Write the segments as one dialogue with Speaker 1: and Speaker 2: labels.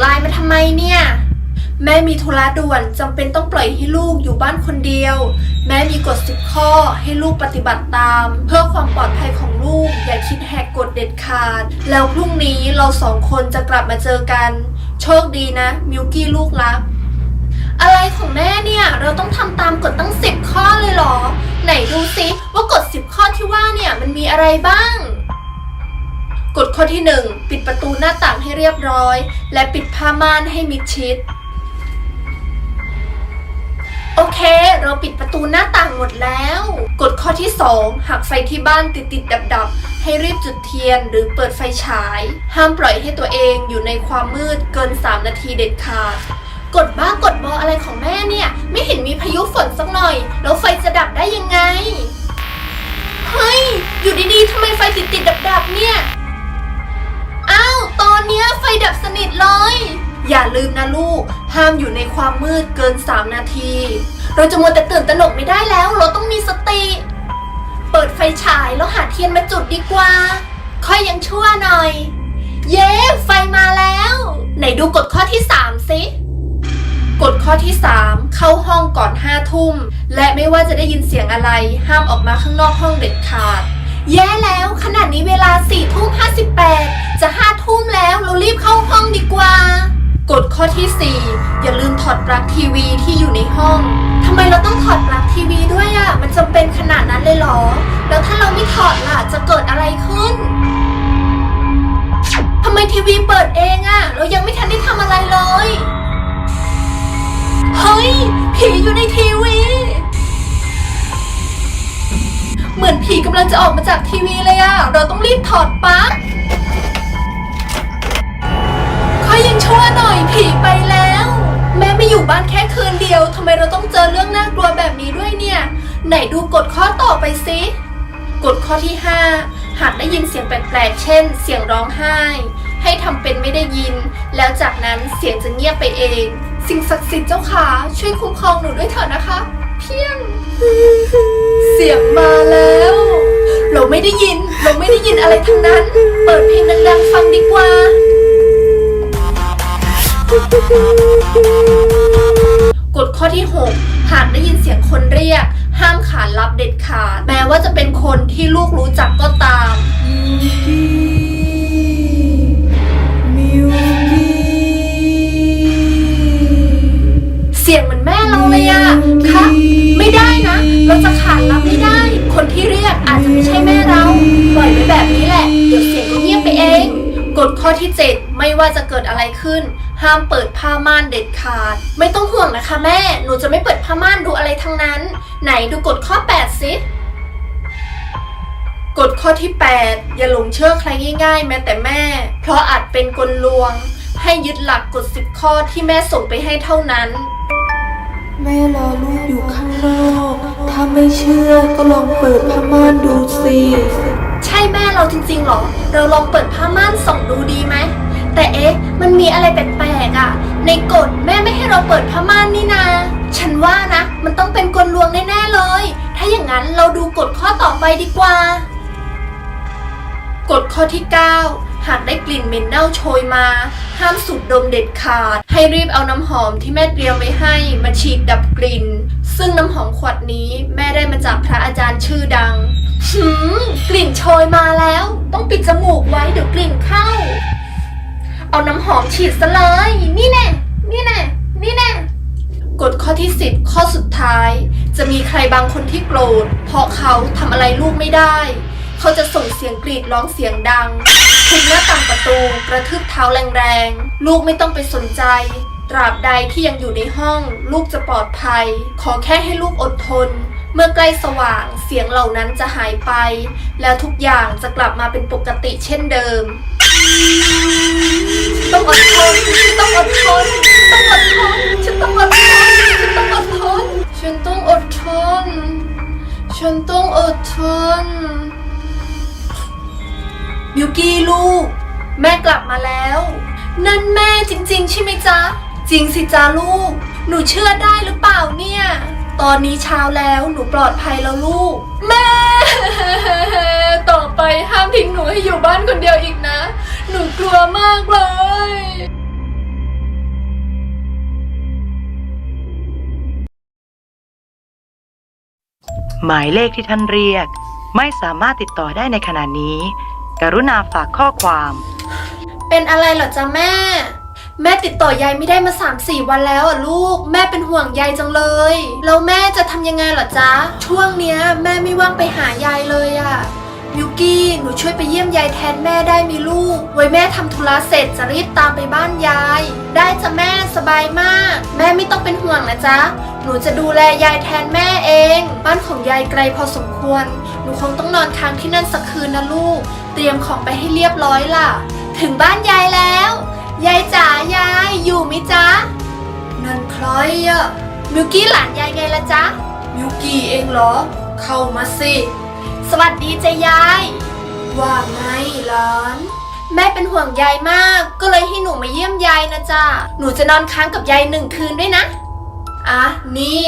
Speaker 1: ไลน์มาทำไมเนี่ย แม่มีธุระด่วนจำเป็นต้องปล่อยให้ลูกอยู่บ้านคนเดียว แม่มีกฎสิบข้อให้ลูกปฏิบัติตาม เพื่อความปลอดภัยของลูก อย่าคิดแหกกฎเด็ดขาด แล้วพรุ่งนี้เราสองคนจะกลับมาเจอกัน โชคดีนะ มิวกี้ลูกรักอะไรของแม่เนี่ย เราต้องทำตามกฎตั้งสิบข้อเลยเหรอ ไหนดูซิว่ากฎสิบข้อที่ว่าเนี่ยมันมีอะไรบ้าง กฎข้อที่หนึ่งปิดประตูหน้าต่างให้เรียบร้อย และปิดผ้าม่านให้มิดชิด โอเค เราปิดประตูหน้าต่างหมดแล้ว กฎข้อที่ 2 หากไฟที่บ้านติดติดดับดับให้รีบจุดเทียนหรือเปิดไฟฉาย ห้ามปล่อยให้ตัวเองอยู่ในความมืดเกิน 3 นาทีเด็ดขาดกฎบ้ากฎบออะไรของแม่เนี่ย ไม่เห็นมีพายุฝนสักหน่อย แล้วไฟจะดับได้ยังไง เฮ้ย อยู่ดีๆทำไมไฟติดติดดับดับเนี่ยาว ตอนเนี้ยไฟดับสนิทเลย อย่าลืมนะลูก ห้ามอยู่ในความมืดเกิน 3 นาที เราจะมัวแต่ตื่นตระหนกไม่ได้แล้ว เราต้องมีสติ เปิดไฟฉายแล้วหาเทียนมาจุดดีกว่า ค่อยยังชั่วหน่อย เย้ไฟมาแล้ว ไหนดูกฎข้อที่ 3 สิกฎข้อที่ 3 เข้าห้องก่อน5ทุ่ม และไม่ว่าจะได้ยินเสียงอะไร ห้ามออกมาข้างนอกห้องเด็ดขาด แย่แล้วขนาดนี้เวลา4ทุ่ม58จะ5ทุ่มแล้วเรารีบเข้าห้องดีกว่า กฎข้อที่ 4 อย่าลืมถอดปลั๊กทีวีที่อยู่ในห้องทำไมเราต้องถอดปลั๊กทีวีด้วยอะ่ะ มันจำเป็นขนาดนั้นเลยเหรอ แล้วถ้าเราไม่ถอดล่ะ จะเกิดอะไรขึ้นทำไมทีวีเปิดเองอะ่ะ เรายังไม่ทันได้ทำ ลังจะออกมาจากทีวีเลยอะเราต้องรีบถอดปลั๊กค่อยยังชั่วหน่อยผีไปแล้ว แม่ไม่อยู่บ้านแค่คืนเดียวทำไมเราต้องเจอเรื่องน่ากลัวแบบนี้ด้วยเนี่ย ไหนดูกฎข้อต่อไปสิกฎข้อที่ 5 หากได้ยินเสียงแปลกๆ เช่น เสียงร้องไห้ ให้ทำเป็นไม่ได้ยิน แล้วจากนั้นเสียงจะเงียบไปเอง สิ่งศักดิ์สิทธิ์เจ้าขาช่วยคุ้มครองหนูด้วยเถอะนะคะ เพียง เสียงมาแล้ว เราไม่ได้ยิน เราไม่ได้ยินอะไรทั้งนั้น เปิดเพลงดังๆฟังดีกว่า กฎข้อที่ 6 หากได้ยินเสียงคนเรียก ห้ามขานรับเด็ดขาด แม้ว่าจะเป็นคนที่ลูกรู้จักก็ตามเสียงเหมือนแม่ เราเลยอะคะไม่ได้นะ เราจะขานรับไม่ได้ คนที่เรียกอาจจะไม่ใช่แม่เรา ปล่อยไว้แบบนี้แหละ เดี๋ยวเสียงก็เงียบไปเอง กฎข้อที่ 7 ไม่ว่าจะเกิดอะไรขึ้น ห้ามเปิดผ้าม่านเด็ดขาด ไม่ต้องห่วงนะคะแม่ หนูจะไม่เปิดผ้าม่านดูอะไรทั้งนั้น ไหนดูกฎข้อ 8 สิกฎข้อที่ 8 อย่าหลงเชื่อใครง่ายๆ แม้แต่แม่ เพราะอาจเป็นกลลวง ให้ยึดหลักกฎ10 ข้อที่แม่ส่งไปให้เท่านั้น
Speaker 2: แม่รอลูกอยู่ข้างนอก ถ้าไม่เชื่อก็ลองเปิดผ้าม่านดูสิ
Speaker 1: ใช่แม่เราจริงๆเหรอ เราลองเปิดผ้าม่านส่องดูดีไหม แต่เอ๊ะ มันมีอะไรแปลกๆอะ่ะ ในกฎแม่ไม่ให้เราเปิดผ้าม่านนี่นา ฉันว่านะ มันต้องเป็นกลลวงแน่ๆเลย ถ้าอย่างนั้นเราดูกฎข้อต่อไปดีกว่า กฎข้อที่ 9 หากได้กลิ่นเหม็นเน่าโชยมา ห้ามสูดดมเด็ดขาด ให้รีบเอาน้ำหอมที่แม่เตรียมไว้ให้มาฉีดดับกลิ่น ซึ่งน้ำหอมขวดนี้แม่ได้มาจากพระอาจารย์ชื่อดังหืมกลิ่นโชยมาแล้ว ต้องปิดจมูกไว้เดี๋ยวกลิ่นเข้า เอาน้ำหอมฉีดซะเลย นี่แน่ นี่แน่ นี่แน่กฎข้อที่ 10 ข้อสุดท้าย จะมีใครบางคนที่โกรธ เพราะเขาทำอะไรลูกไม่ได้ เขาจะส่งเสียงกรีดร้องเสียงดังทุบหน้าต่างประตูกระทืบเท้าแรงๆ ลูกไม่ต้องไปสนใจ ตราบใดที่ยังอยู่ในห้อง ลูกจะปลอดภัย ขอแค่ให้ลูกอดทน เมื่อใกล้สว่างเสียงเหล่านั้นจะหายไป แล้วทุกอย่างจะกลับมาเป็นปกติเช่นเดิม ต้องอดทนต้องอดทนต้องอดทนฉันต้องอดทนฉันต้องอดทนฉันต้องอดทนฉันต้องอดทน ยูกี้ลูก แม่กลับมาแล้ว นั่นแม่จริง ๆ ใช่ไหมจ๊ะ จริงสิจ้าลูก หนูเชื่อได้หรือเปล่าเนี่ย ตอนนี้เช้าแล้วหนูปลอดภัยแล้วลูก แม่ ต่อไปห้ามทิ้งหนูให้อยู่บ้านคนเดียวอีกนะ หนูกลัวมากเลย
Speaker 3: หมายเลขที่ท่านเรียก ไม่สามารถติดต่อได้ในขณะนี้ กรุณาฝากข้อความ
Speaker 1: เป็นอะไรเหรอจ๊ะแม่ แม่ติดต่อยายไม่ได้มา 3 4 วันแล้วอะลูก แม่เป็นห่วงยายจังเลย แล้วแม่จะทำยังไงเหรอจ๊ะ ช่วงเนี้ยแม่ไม่ว่างไปหายายเลยอะมิวกี้หนูช่วยไปเยี่ยมยายแทนแม่ได้มีลูก ไว้แม่ทำธุระเสร็จจะรีบตามไปบ้านยาย ได้จ้ะแม่สบายมาก แม่ไม่ต้องเป็นห่วงนะจ๊ะ หนูจะดูแลยายแทนแม่เอง บ้านของยายไกลพอสมควร นูคงต้องนอนค้างที่นั่นสักคืนนะลูก เตรียมของไปให้เรียบร้อยล่ะ ถึงบ้านยายแล้ว ยายจ๋ายายอยู่มิจ๊ะ นั่นใครอะมิวกี้หลานยายไงละจ๊ะ มิวกี้เองเหรอ เข้ามาสิ สวัสดีจ้ะยาย ว่าไงหลาน แม่เป็นห่วงยายมาก ก็เลยให้หนูมาเยี่ยมยายนะจ๊ะ หนูจะนอนค้างกับยายหนึ่งคืนด้วยนะ อะ นี่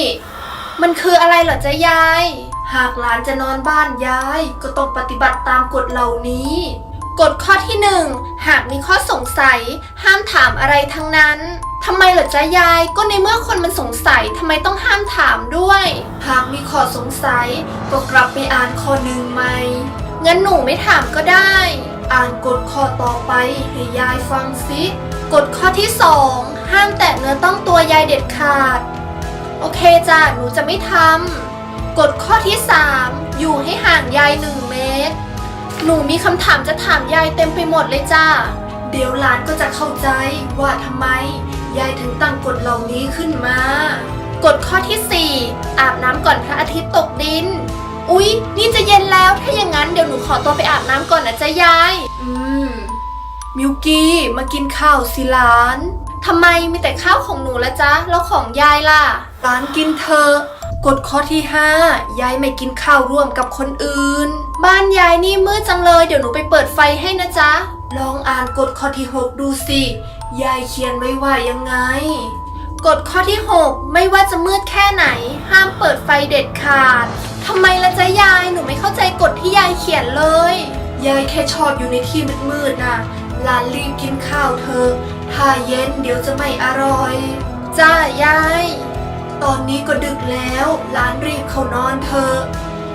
Speaker 1: มันคืออะไรเหรอจ๊ะยาย หากหลานจะนอนบ้านยาย ก็ต้องปฏิบัติตามกฎเหล่านี้ กฎข้อที่หนึ่งหากมีข้อสงสัย ห้ามถามอะไรทั้งนั้นทำไมเหรอจ๊ะยายก็ในเมื่อคนมันสงสัยทำไมต้องห้ามถามด้วย หากมีข้อสงสัย ก็กลับไปอ่านข้อหนึ่งใหม่งั้นหนูไม่ถามก็ได้ อ่านกฎข้อต่อไปให้ยายฟังสิกฎข้อที่สองห้ามแตะเนื้อต้องตัวยายเด็ดขาด โอเคจ้ะหนูจะไม่ทำ กฎข้อที่ 3 อยู่ให้ห่างยายหนึ่งเมตร หนูมีคำถามจะถามยายเต็มไปหมดเลยจ้า เดี๋ยวหลานก็จะเข้าใจว่าทำไม ยายถึงตั้งกฎเหล่านี้ขึ้นมากฎข้อที่ 4 อาบน้ำก่อนพระอาทิตย์ตกดิน อุ๊ย นี่จะเย็นแล้ว ถ้าอย่างนั้นเดี๋ยวหนูขอตัวไปอาบน้ำก่อนนะจ๊ะยาย อืม มิวกี้มากินข้าวสิหลานทำไมมีแต่ข้าวของหนูละจ๊ะ แล้วของยายล่ะหลานกินเถอะ กฎข้อที่ 5 ยายไม่กินข้าวร่วมกับคนอื่น บ้านยายนี่มืดจังเลย เดี๋ยวหนูไปเปิดไฟให้นะจ๊ะ ลองอ่านกฎข้อที่ 6 ดูสิ ยายเขียนไว้ว่ายังไง กฎข้อที่ 6 ไม่ว่าจะมืดแค่ไหน ห้ามเปิดไฟเด็ดขาดทำไมละจ๊ะยายหนูไม่เข้าใจกฎที่ยายเขียนเลย ยายแค่ชอบอยู่ในที่มืดๆน่ะลานรีบกินข้าวเถอถ้าเย็นเดี๋ยวจะไม่อร่อย จ้ายาย ตอนนี้ก็ดึกแล้วหลานรีบเขานอนเถอะ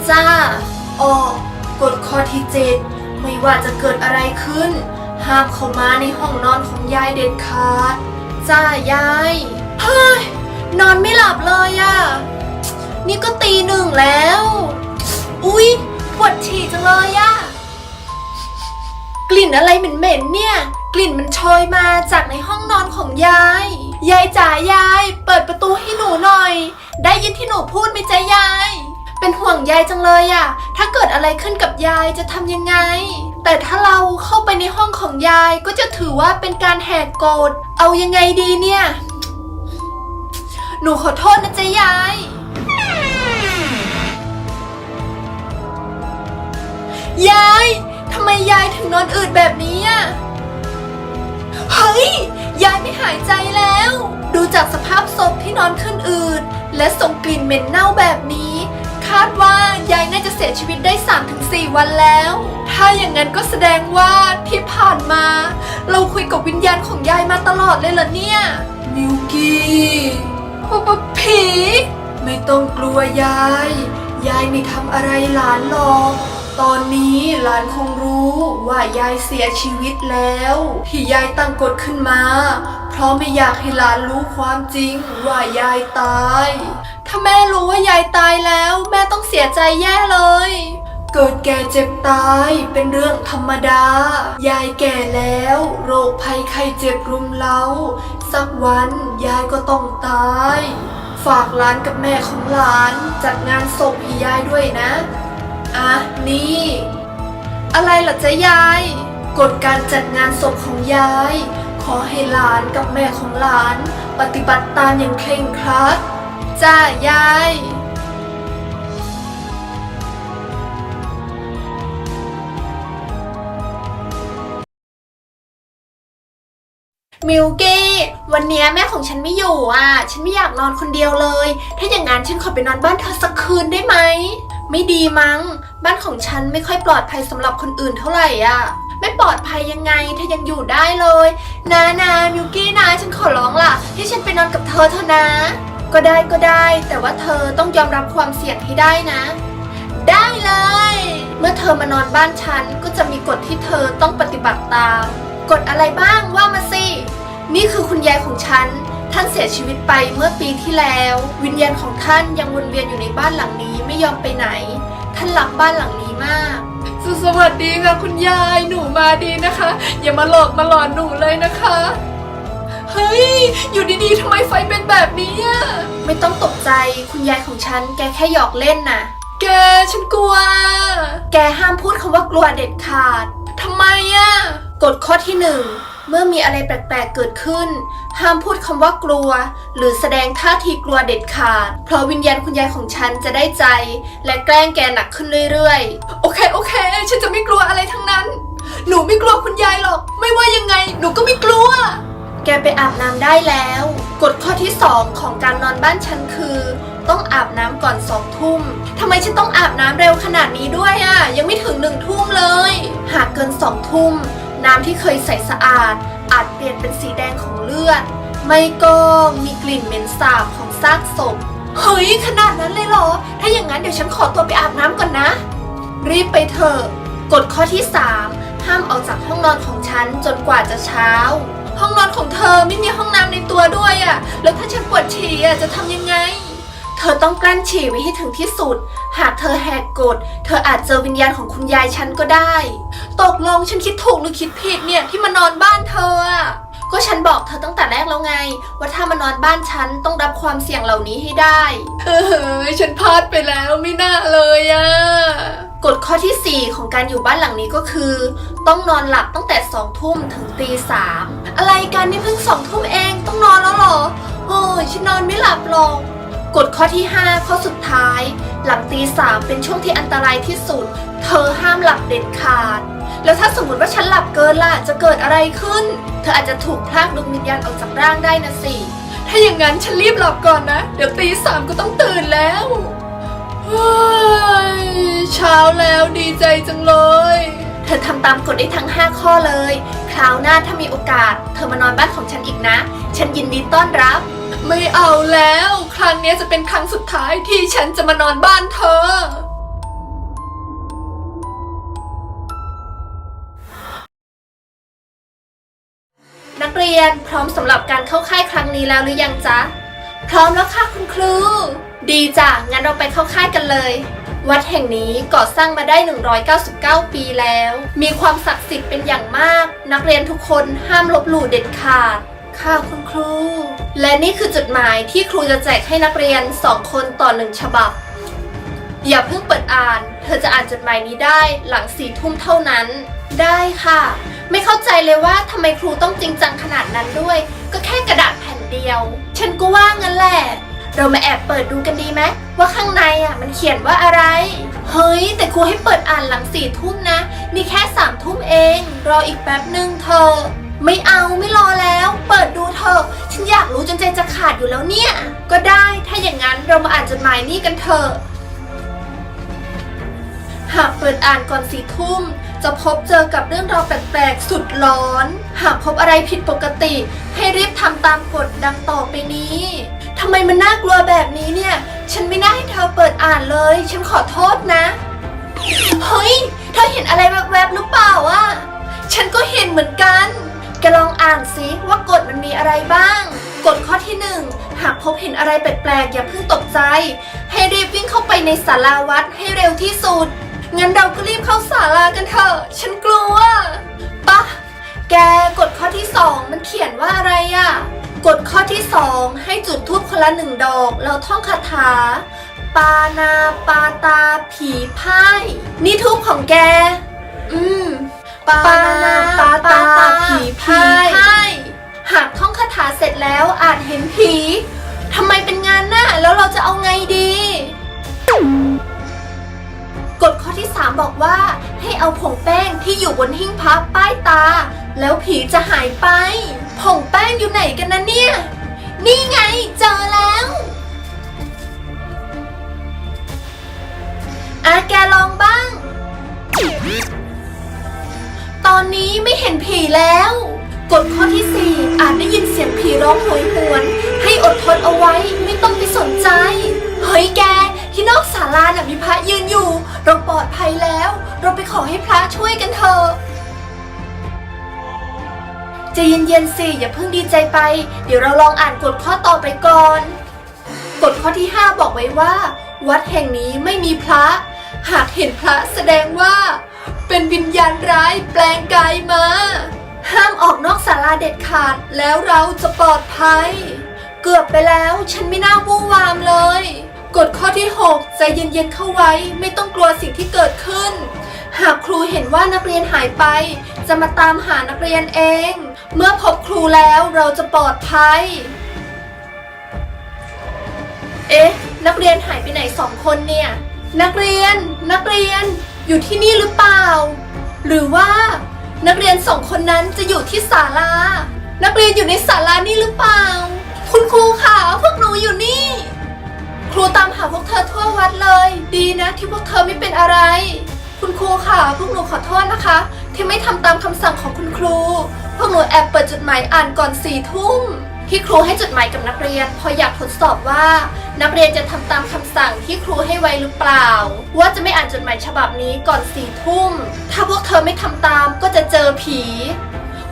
Speaker 1: จ้า ออกกฎข้อที่เจ็ดไม่ว่าจะเกิดอะไรขึ้น ห้ามเข้ามาในห้องนอนของยายเด็ดขาด จ้ายาย เฮ้ย นอนไม่หลับเลยอะ นี่ก็ตีหนึ่งแล้ว อุ๊ยปวดฉี่จังเลยอะกลิ่นอะไรเหม็นๆเนี่ย กลิ่นมันโชยมาจากในห้องนอนของยาย ยายจ๋ายาย เปิดประตูให้หนูหน่อย ได้ยินที่หนูพูดไหมจ๊ะยาย เป็นห่วงยายจังเลยอะถ้าเกิดอะไรขึ้นกับยายจะทำยังไง แต่ถ้าเราเข้าไปในห้องของยายก็จะถือว่าเป็นการแหกกฎเอายังไงดีเนี่ย หนูขอโทษนะจ๊ะยาย ยายทำไมยายถึงนอนอืดแบบนี้อะเฮ้ย ยายไม่หายใจแล้ว ดูจากสภาพศพที่นอนขึ้นอืดและส่งกลิ่นเหม็นเน่าแบบนี้ คาดว่ายายน่าจะเสียชีวิตได้ 3-4 วันแล้ว ถ้าอย่างนั้นก็แสดงว่าที่ผ่านมา เราคุยกับวิญญาณของยายมาตลอดเลยเหรอเนี่ยมิวกี้ปะปะผี ไม่ต้องกลัวยาย ยายไม่ทำอะไรหลานหรอก ตอนนี้หลานคงรู้ว่ายายเสียชีวิตแล้ว ที่ยายตั้งกฎขึ้นมา เพราะไม่อยากให้หลานรู้ความจริงว่ายายตาย ถ้าแม่รู้ว่ายายตายแล้ว แม่ต้องเสียใจแย่เลย เกิดแก่เจ็บตายเป็นเรื่องธรรมดา ยายแก่แล้ว โรคภัยไข้เจ็บรุมเร้า สักวันยายก็ต้องตาย ฝากหลานกับแม่ของหลาน จัดงานศพให้ยายด้วยนะ อะนี่ อะไรล่ะจ๊ะยาย กฎการจัดงานศพของยาย ขอให้หลานกับแม่ของหลาน ปฏิบัติตามอย่างเคร่งครัด จ้ายาย มิวกี้ วันเนี้ยแม่ของฉันไม่อยู่อะ ฉันไม่อยากนอนคนเดียวเลย ถ้าอย่างนั้นฉันขอไปนอนบ้านเธอสักคืนได้ไหม ไม่ดีมั้ง บ้านของฉันไม่ค่อยปลอดภัยสำหรับคนอื่นเท่าไหร่อะ ไม่ปลอดภัยยังไงเธอยังอยู่ได้เลยนะนะมิวกี้นะฉันขอร้องล่ะ ให้ฉันไปนอนกับเธอเถอะนะ ก็ได้ก็ได้ แต่ว่าเธอต้องยอมรับความเสี่ยงให้ได้นะ ได้เลย เมื่อเธอมานอนบ้านฉันก็จะมีกฎที่เธอต้องปฏิบัติตาม กฎอะไรบ้างว่ามาสิ นี่คือคุณยายของฉัน ท่านเสียชีวิตไปเมื่อปีที่แล้ว วิญญาณของท่านยังวนเวียนอยู่ในบ้านหลังนี้ไม่ยอมไปไหน ท่านรักบ้านหลังนี้มากสวัสดีค่ะคุณยายหนูมาดีนะคะ อย่ามาหลอกมาหลอนหนูเลยนะคะ เฮ้ย อยู่ดีๆทำไมไฟเป็นแบบนี้อะไม่ต้องตกใจคุณยายของฉันแกแค่หยอกเล่นน่ะ แกฉันกลัว แกห้ามพูดคำว่ากลัวเด็ดขาดทำไมอะกฎข้อที่หนึ่ง เมื่อมีอะไรแปลกๆเกิดขึ้น ห้ามพูดคำว่ากลัว หรือแสดงท่าทีกลัวเด็ดขาด เพราะวิญญาณคุณยายของฉันจะได้ใจ และแกล้งแกหนักขึ้นเรื่อยๆ โอเคโอเค ฉันจะไม่กลัวอะไรทั้งนั้น หนูไม่กลัวคุณยายหรอก ไม่ว่ายังไง หนูก็ไม่กลัว แกไปอาบน้ำได้แล้ว กฎข้อที่ 2 ของการนอนบ้านฉันคือ ต้องอาบน้ำก่อนสองทุ่มทำไมฉันต้องอาบน้ำเร็วขนาดนี้ด้วยอะ่ะ ยังไม่ถึงหนึ่งทุ่มเลย หากเกินสองทุ่ม น้ำที่เคยใสสะอาด อาจเปลี่ยนเป็นสีแดงของเลือด ไม่ก็มีกลิ่นเหม็นสาบของซากศพ เฮ้ย ขนาดนั้นเลยเหรอ ถ้าอย่างนั้นเดี๋ยวฉันขอตัวไปอาบน้ำก่อนนะ รีบไปเถอะ กฎข้อที่ 3 ห้ามออกจากห้องนอนของฉันจนกว่าจะเช้า ห้องนอนของเธอไม่มีห้องน้ำในตัวด้วยอะ่ะแล้วถ้าฉันปวดฉี่อะจะทำยังไง เธอต้องกลั้นฉี่ไว้ให้ถึงที่สุด หากเธอแหกกฎ เธออาจเจอวิญญาณของคุณยายฉันก็ได้ ตกลงฉันคิดถูกหรือคิดผิดเนี่ยที่มานอนบ้านเธออะก็ฉันบอกเธอตั้งแต่แรกแล้วไง ว่าถ้ามานอนบ้านฉันต้องรับความเสี่ยงเหล่านี้ให้ได้ เออฉันพลาดไปแล้วไม่น่าเลยอะกฎข้อทีสี่4 ของการอยู่บ้านหลังนี้ก็คือ ต้องนอนหลับตั้งแต่สองทุ่มถึงตีสามอะไรกันนี่เพิ่งสองทุ่มเองต้องนอนแล้วเหรอโอ้ยฉันนอนไม่หลับหรอก กฎข้อที่ 5 ข้อสุดท้าย หลังตีสามเป็นช่วงที่อันตรายที่สุด เธอห้ามหลับเด็ดขาด แล้วถ้าสมมติว่าฉันหลับเกินล่ะจะเกิดอะไรขึ้น เธออาจจะถูกพลากดวงวิญญาณออกจากร่างได้นะสิ ถ้าอย่างนั้นฉันรีบหลับก่อนนะ เดี๋ยวตีสามก็ต้องตื่นแล้วเฮ้ยเช้าแล้วดีใจจังเลยเธอทำตามกฎได้ทั้ง 5 ข้อเลย คราวหน้าถ้ามีโอกาส เธอมานอนบ้านของฉันอีกนะ ฉันยินดีต้อนรับ ไม่เอาแล้ว ครั้งนี้จะเป็นครั้งสุดท้ายที่ฉันจะมานอนบ้านเธอ นักเรียนพร้อมสำหรับการเข้าค่ายครั้งนี้แล้วหรือยังจ๊ะ พร้อมแล้วค่ะคุณครู ดีจ้ะ งั้นเราไปเข้าค่ายกันเลย วัดแห่งนี้ก่อสร้างมาได้ 199 ปีแล้ว มีความศักดิ์สิทธิ์เป็นอย่างมาก นักเรียนทุกคนห้ามลบหลู่เด็ดขาด ค่ะคุณครู และนี่คือจดหมายที่ครูจะแจกให้นักเรียน 2 คนต่อหนึ่งฉบับ อย่าเพิ่งเปิดอ่าน เธอจะอ่านจดหมายนี้ได้หลังสี่ทุ่มเท่านั้น ได้ค่ะ ไม่เข้าใจเลยว่าทำไมครูต้องจริงจังขนาดนั้นด้วย ก็แค่กระดาษแผ่นเดียว ฉันก็ว่างั้นแหละ เรามาแอบเปิดดูกันดีไหมว่าข้างในอะมันเขียนว่าอะไร เฮ้ย แต่ครูให้เปิดอ่านหลังสี่ทุ่มนะ นี่แค่สามทุ่มเอง รออีกแป๊บหนึ่งเธอ ไม่เอาไม่รอแล้ว เปิดดูเถอะฉันอยากรู้จนใจจะขาดอยู่แล้วเนี่ย ก็ได้ถ้าอย่างนั้นเรามาอ่านจดหมายนี้กันเถอะ หากเปิดอ่านก่อนสี่ทุ่ม จะพบเจอกับเรื่องราวแปลกๆ สุดร้อน หากพบอะไรผิดปกติ ให้รีบทำตามกฎดังต่อไปนี้ทำไมมันน่ากลัวแบบนี้เนี่ย ฉันไม่น่าให้เธอเปิดอ่านเลย ฉันขอโทษนะ เฮ้ย เธอเห็นอะไร อ่านสิว่ากฎมันมีอะไรบ้าง กฎข้อที่หนึ่งหากพบเห็นอะไรแปลกๆ อย่าเพิ่งตกใจ ให้รีบวิ่งเข้าไปในศาลาวัดให้เร็วที่สุด งั้นเราก็รีบเข้าศาลากันเถอะ ฉันกลัวปะแกกฎข้อที่สองมันเขียนว่าอะไรอะกฎข้อที่สองให้จุดทูบคนละหนึ่งดอก แล้วท่องคาถา ปานาปาตาผีพ่ายนี่ทูบของแก อืม ปานาปาตาผีพ่หากท่องคาถาเสร็จแล้วอาจเห็นผีทำไมเป็นงานหน่ะแล้วเราจะเอาไงดี กฎข้อที่ 3 บอกว่า ให้เอาผงแป้งที่อยู่บนหิ้งพระป้ายตา แล้วผีจะหายไป ผงแป้งอยู่ไหนกันนะเนี่ย นี่ไงเจอแล้วอาแกลองบ้าง ตอนนี้ไม่เห็นผีแล้ว กฎข้อที่ 4 อาจได้ยินเสียงผีร้องโหยหวน ให้อดทนเอาไว้ไม่ต้องไปสนใจ เฮ้ยแก ที่นอกศาลาน่ะมีพระยืนอยู่ เราปลอดภัยแล้ว เราไปขอให้พระช่วยกันเถอะใจะเย็นๆสิอย่าเพิ่งดีใจไป เดี๋ยวเราลองอ่านกฎข้อต่อไปก่อน กฎข้อที่ 5 บอกไว้ว่า วัดแห่งนี้ไม่มีพระ หากเห็นพระแสดงว่า เป็นวิญญาณร้ายแปลงกายมา ห้ามออกนอกศาลาเด็ดขาดแล้วเราจะปลอดภัย เกือบไปแล้วฉันไม่น่าวู่วามเลยกฎข้อที่ 6 ใจเย็นๆเข้าไว้ไม่ต้องกลัวสิ่งที่เกิดขึ้น หากครูเห็นว่านักเรียนหายไป จะมาตามหานักเรียนเอง เมื่อพบครูแล้วเราจะปลอดภัย เอ๊ะ นักเรียนหายไปไหนสองคนเนี่ย นักเรียน นักเรียน อยู่ที่นี่หรือเปล่า หรือว่านักเรียนสองคนนั้นจะอยู่ที่ศาลา นักเรียนอยู่ในศาลานี่หรือเปล่า คุณครูค่ะพวกหนูอยู่นี่ ครูตามหาพวกเธอทั่ววัดเลย ดีนะที่พวกเธอไม่เป็นอะไร คุณครูค่ะพวกหนูขอโทษนะคะ ที่ไม่ทำตามคำสั่งของคุณครู พวกหนูแอบเปิดจดหมายอ่านก่อนสี่ทุ่ม ที่ครูให้จดหมายกับนักเรียนพราะอยากทดสอบว่า นักเรียนจะทำตามคำสั่งที่ครูให้ไว้หรือเปล่า ว่าจะไม่อ่านจดหมายฉบับนี้ก่อนสี่ทุ่ม ถ้าพวกเธอไม่ทำตามก็จะเจอผี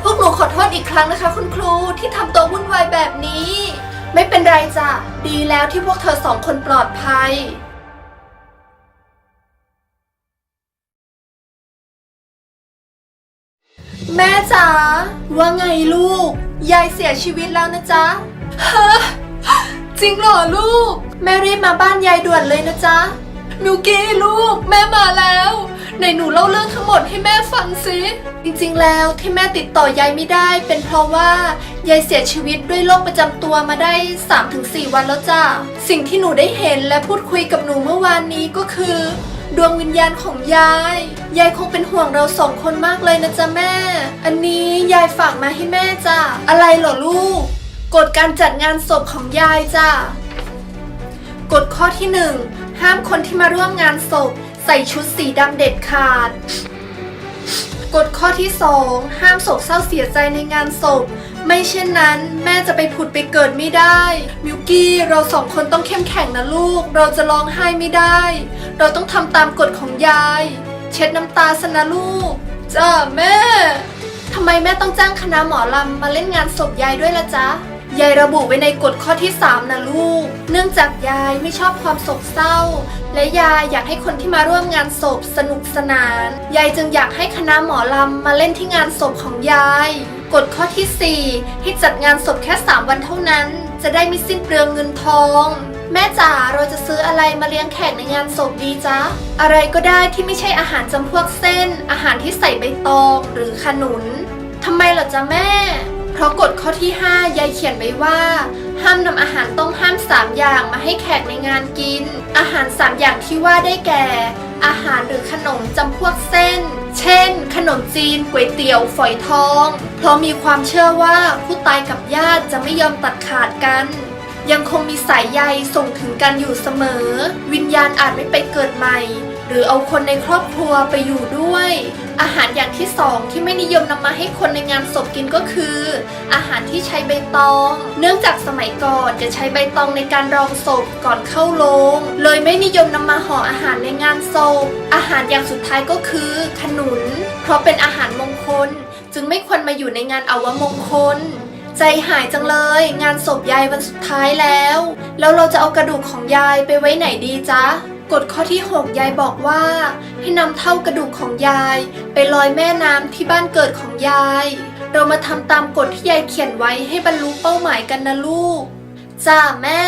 Speaker 1: พวกหนูขอโทษอีกครั้งนะคะ คุณครูที่ทำตัววุ่นวายแบบนี้ ไม่เป็นไรจ้ะดีแล้วที่พวกเธอสองคนปลอดภัยแม่จ๋า ว่าไงลูก ยายเสียชีวิตแล้วนะจ๊ะฮะจริงเหรอลูก แม่รีบมาบ้านยายด่วนเลยนะจ๊ะมิวกี้ลูก แม่มาแล้วไหนหนูเล่าเรื่องทั้งหมดให้แม่ฟังสิจริงๆแล้วที่แม่ติดต่อยายไม่ได้ เป็นเพราะว่ายายเสียชีวิตด้วยโรคประจำตัวมาได้ 3-4 วันแล้วจ้ะสิ่งที่หนูได้เห็นและพูดคุยกับหนูเมื่อวานนี้ก็คือ ดวงวิญญาณของยาย ยายคงเป็นห่วงเราสองคนมากเลยนะจ๊ะแม่ อันนี้ยายฝากมาให้แม่จ้ะ อะไรเหรอลูก กฎการจัดงานศพของยายจ้ะ กฎข้อที่หนึ่งห้ามคนที่มาร่วมงานศพ ใส่ชุดสีดำเด็ดขาด กฎข้อที่สองห้ามโศกเศร้าเสียใจในงานศพ ไม่เช่นนั้น แม่จะไปผุดไปเกิดไม่ได้ มิวกี้เราสองคนต้องเข้มแข็งนะลูก เราจะร้องไห้ไม่ได้ เราต้องทำตามกฎของยาย เช็ดน้ำตาสนะลูก จ้าแม่ทำไมแม่ต้องจ้างคณะหมอลำมาเล่นงานศพยายด้วยล่ะจ๊ะ ยายระบุไว้ในกฎข้อที่ 3 นะลูก เนื่องจากยายไม่ชอบความโศกเศร้า และยายอยากให้คนที่มาร่วมงานศพสนุกสนาน ยายจึงอยากให้คณะหมอลำมาเล่นที่งานศพของยาย กฎข้อที่ 4 ให้จัดงานศพแค่ 3 วันเท่านั้น จะได้ไม่สิ้นเปลืองเงินทอง แม่จ๋าเราจะซื้ออะไรมาเลี้ยงแขกในงานศพดีจ๊ะ อะไรก็ได้ที่ไม่ใช่อาหารจำพวกเส้น อาหารที่ใส่ใบตองหรือขนุนทำไมเหรอจ๊ะแม่ เพราะกฎข้อที่ 5 ยายเขียนไว้ว่า ห้ามนำอาหารต้องห้าม 3 อย่างมาให้แขกในงานกิน อาหาร 3 อย่างที่ว่าได้แก่ อาหารหรือขนมจำพวกเส้น เช่น ขนมจีนก๋วยเตี๋ยวฝอยทอง เพราะมีความเชื่อว่าผู้ตายกับญาติจะไม่ยอมตัดขาดกัน ยังคงมีสายใยส่งถึงกันอยู่เสมอ วิญญาณอาจไม่ไปเกิดใหม่ หรือเอาคนในครอบครัวไปอยู่ด้วย อาหารอย่างที่สองที่ไม่นิยมนำมาให้คนในงานศพกินก็คือ อาหารที่ใช้ใบตอง เนื่องจากสมัยก่อนจะใช้ใบตองในการรองศพก่อนเข้าโรงเลยไม่นิยมนำมาห่ออาหารในงานศพ อาหารอย่างสุดท้ายก็คือขนุน เพราะเป็นอาหารมงคล จึงไม่ควรมาอยู่ในงานอวมงคล ใจหายจังเลย งานศพยายวันสุดท้ายแล้ว แล้วเราจะเอากระดูกของยายไปไว้ไหนดีจ๊ะกฎข้อที่ 6 ยายบอกว่า ให้นำเท่ากระดูกของยาย ไปลอยแม่น้ำที่บ้านเกิดของยาย เรามาทำตามกฎที่ยายเขียนไว้ให้บรรลุเป้าหมายกันนะลูก จ้าแม่